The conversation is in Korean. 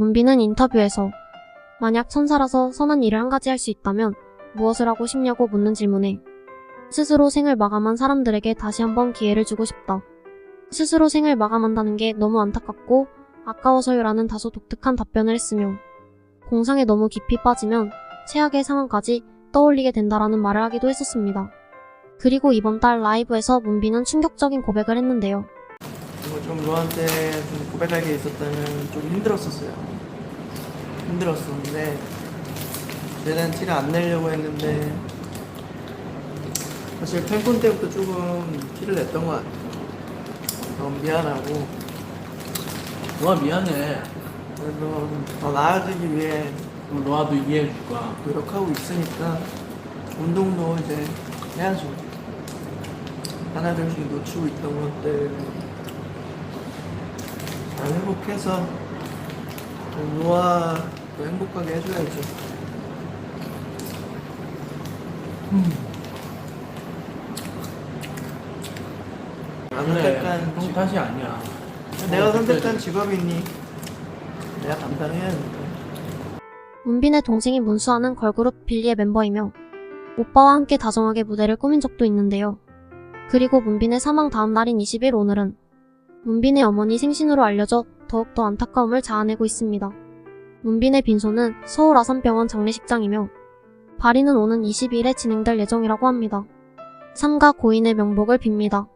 문빈은 인터뷰에서 만약 천사라서 선한 일을 한 가지 할 수 있다면 무엇을 하고 싶냐고 묻는 질문에 스스로 생을 마감한 사람들에게 다시 한번 기회를 주고 싶다. 스스로 생을 마감한다는 게 너무 안타깝고 아까워서요라는 다소 독특한 답변을 했으며 공상에 너무 깊이 빠지면 최악의 상황까지 떠올리게 된다라는 말을 하기도 했었습니다. 그리고 이번 달 라이브에서 문빈은 충격적인 고백을 했는데요. 그리고 좀 너한테 좀 고백할 게 있었다면 좀 힘들었었어요. 힘들었었는데 내는 티를 안 내려고 했는데 사실 팬콘 때부터 조금 티를 냈던 것 같아요. 너무 미안하고 너가 미안해. 그래서 더 나아지기 위해 그럼 너와도 이해해 줄 거야. 노력하고 있으니까 운동도 이제 해야죠. 하나 둘씩 놓치고 있던 것들 잘 회복해서 또 노아도 행복하게 해줘야죠. 안 선택한 형 직- 탓이 아니야. 내가 어, 선택한 직업이니 내가 감당해야 하니까. 문빈의 동생인 문수아는 걸그룹 빌리의 멤버이며 오빠와 함께 다정하게 무대를 꾸민 적도 있는데요. 그리고 문빈의 사망 다음 날인 20일 오늘은 문빈의 어머니 생신으로 알려져 더욱더 안타까움을 자아내고 있습니다. 문빈의 빈소는 서울 아산병원 장례식장이며 발인은 오는 22일에 진행될 예정이라고 합니다. 삼가 고인의 명복을 빕니다.